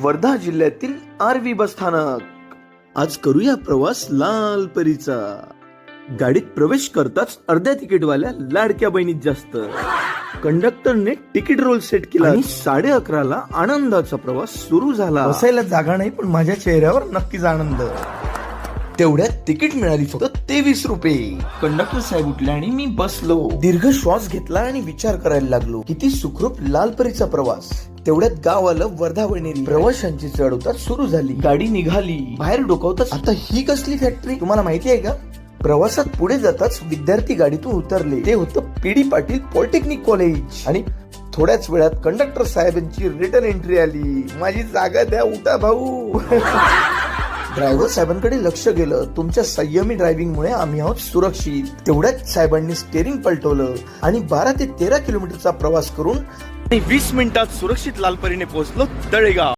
वर्धा जिल्ह्यातील आरवी बस स्थानक. आज करूया प्रवास लाल परीचा. गाडीत प्रवेश करताच अर्ध्या तिकीटवाल्या लाडक्या बहिणीत जास्त. कंडक्टरने तिकीट रोल सेट केला आणि साडे अकराला आनंदाचा प्रवास सुरू झाला. बसायला जागा नाही पण माझ्या चेहऱ्यावर नक्कीच आनंद. तेवढ्यात तिकीट मिळाली फक्त तेवीस रुपये. कंडक्टर साहेब उठले आणि मी बसलो. दीर्घ श्वास घेतला आणि विचार करायला लागलो किती सुखरूप लालपरीचा प्रवास. तेवढ्यात गाव आलं वर्धा वणेरी प्रवाशांची चढ उतार सुरू झाली. गाडी निघाली. बाहेर डोकावताच आता ही कसली फॅक्टरी तुम्हाला माहिती आहे का? प्रवासात पुढे जाताच विद्यार्थी गाडीतून उतरले. ते होतं पीडी पाटील पॉलिटेक्निक कॉलेज आणि थोड्याच वेळात कंडक्टर साहेबांची रिटर्न एंट्री आली. माझी जागा द्या उठा भाऊ. ड्रायव्हर साहेबांकडे लक्ष गेलं. तुमच्या संयमी ड्रायव्हिंगमुळे आम्ही आहोत सुरक्षित. तेवढ्याच साहेबांनी स्टेअरिंग पलटवलं आणि बारा ते तेरा किलोमीटरचा प्रवास करून वीस मिनिटात सुरक्षित लालपरीने पोहोचलो तळेगाव.